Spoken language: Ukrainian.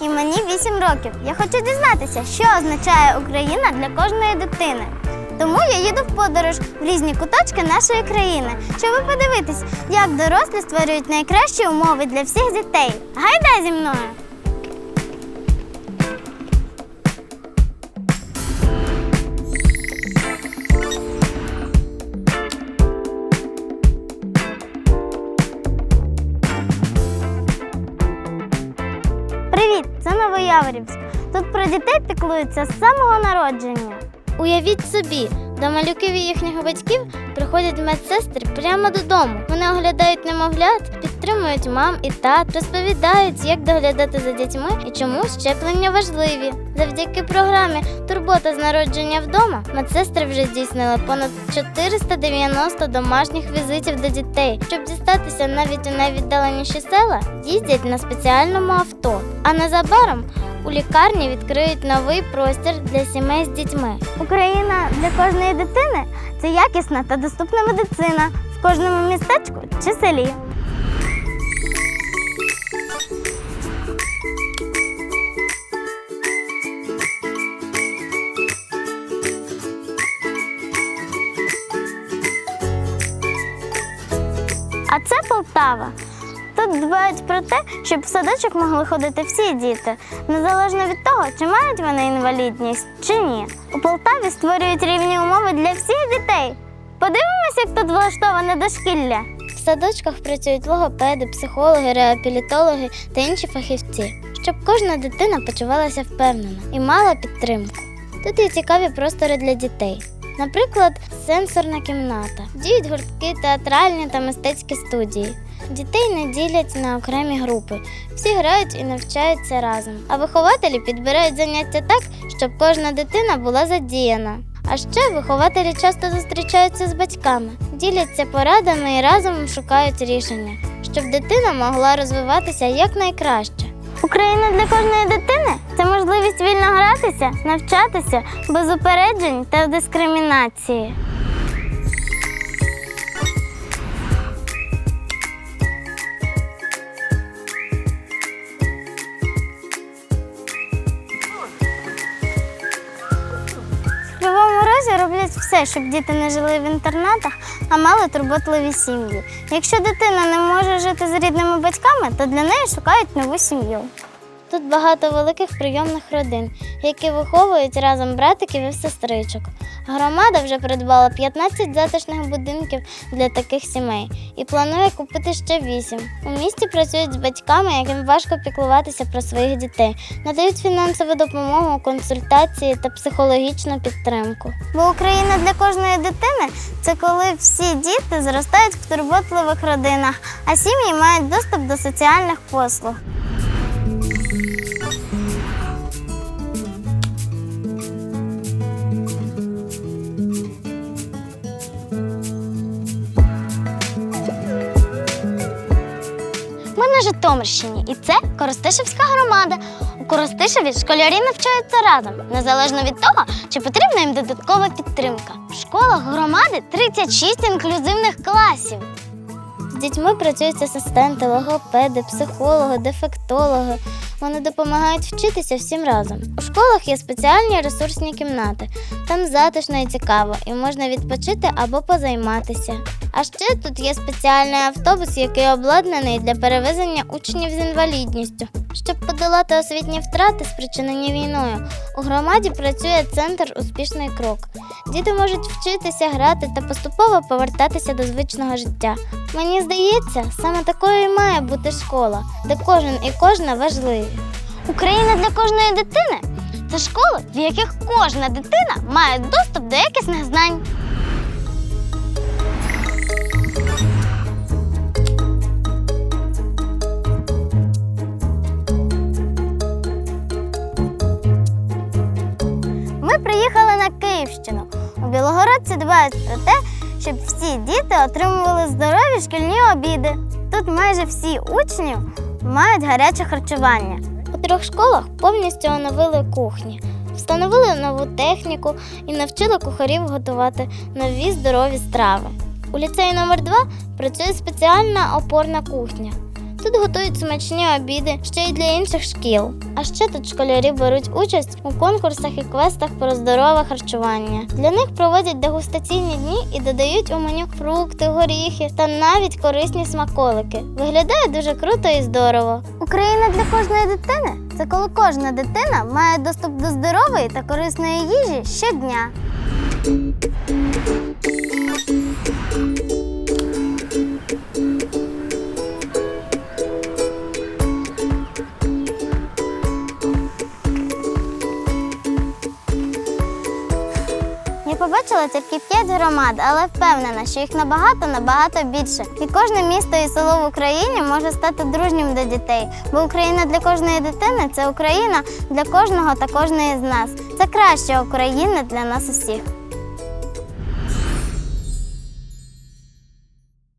і мені 8 років. Я хочу дізнатися, що означає Україна для кожної дитини. Тому я їду в подорож в різні куточки нашої країни, щоб подивитись, як дорослі створюють найкращі умови для всіх дітей. Гайда зі мною! Новояворівськ. Тут про дітей піклуються з самого народження. Уявіть собі, до малюків і їхніх батьків приходять медсестри прямо додому. Вони оглядають немовлят, підтримують мам і тат, розповідають, як доглядати за дітьми і чому щеплення важливі. Завдяки програмі Турбота з народження вдома медсестри вже здійснили понад 490 домашніх візитів до дітей. Щоб дістатися навіть у найвіддаленіші села, їздять на спеціальному авто. А незабаром у лікарні відкриють новий простір для сімей з дітьми. Україна для кожної дитини це якісна та доступна медицина в кожному містечку чи селі. А це Полтава. Тут дбають про те, щоб в садочок могли ходити всі діти, незалежно від того, чи мають вони інвалідність чи ні. У Полтаві створюють рівні умови для всіх дітей. Подивимося, як тут влаштоване дошкілля. В садочках працюють логопеди, психологи, реабілітологи та інші фахівці, щоб кожна дитина почувалася впевнено і мала підтримку. Тут є цікаві простори для дітей. Наприклад, сенсорна кімната, діють гуртки театральні та мистецькі студії. Дітей не ділять на окремі групи, всі грають і навчаються разом. А вихователі підбирають заняття так, щоб кожна дитина була задіяна. А ще вихователі часто зустрічаються з батьками, діляться порадами і разом шукають рішення, щоб дитина могла розвиватися якнайкраще. Україна для кожної дитини це можливість вільно гратися, навчатися без упереджень та дискримінації. Роблять все, щоб діти не жили в інтернатах, а мали турботливі сім'ї. Якщо дитина не може жити з рідними батьками, то для неї шукають нову сім'ю. Тут багато великих прийомних родин, які виховують разом братиків і сестричок. Громада вже придбала 15 затишних будинків для таких сімей і планує купити ще 8. У місті працюють з батьками, яким важко піклуватися про своїх дітей, надають фінансову допомогу, консультації та психологічну підтримку. Бо Україна для кожної дитини це коли всі діти зростають в турботливих родинах, а сім'ї мають доступ до соціальних послуг. Ми на Житомирщині, і це Коростишевська громада. У Коростишеві школярі навчаються разом, незалежно від того, чи потрібна їм додаткова підтримка. В школах громади 36 інклюзивних класів. З дітьми працюють асистенти, логопеди, психологи, дефектологи. Вони допомагають вчитися всім разом. У школах є спеціальні ресурсні кімнати. Там затишно і цікаво, і можна відпочити або позайматися. А ще тут є спеціальний автобус, який обладнаний для перевезення учнів з інвалідністю. Щоб подолати освітні втрати, спричинені війною, у громаді працює центр Успішний крок. Діти можуть вчитися, грати та поступово повертатися до звичного життя. Мені здається, саме такою і має бути школа, де кожен і кожна важливі. Україна для кожної дитини це школи, в яких кожна дитина має доступ до якісних знань. Білогородці дбають про те, щоб всі діти отримували здорові шкільні обіди. Тут майже всі учні мають гаряче харчування. У трьох школах повністю оновили кухні, встановили нову техніку і навчили кухарів готувати нові здорові страви. У ліцеї номер 2 працює спеціальна опорна кухня. Тут готують смачні обіди ще й для інших шкіл. А ще тут школярі беруть участь у конкурсах і квестах про здорове харчування. Для них проводять дегустаційні дні і додають у меню фрукти, горіхи та навіть корисні смаколики. Виглядає дуже круто і здорово. Україна для кожної дитини це коли кожна дитина має доступ до здорової та корисної їжі щодня. Побачила тільки п'ять громад, але впевнена, що їх набагато набагато більше. І кожне місто і село в Україні може стати дружнім до дітей. Бо Україна для кожної дитини це Україна для кожного та кожної з нас. Це краща Україна для нас усіх.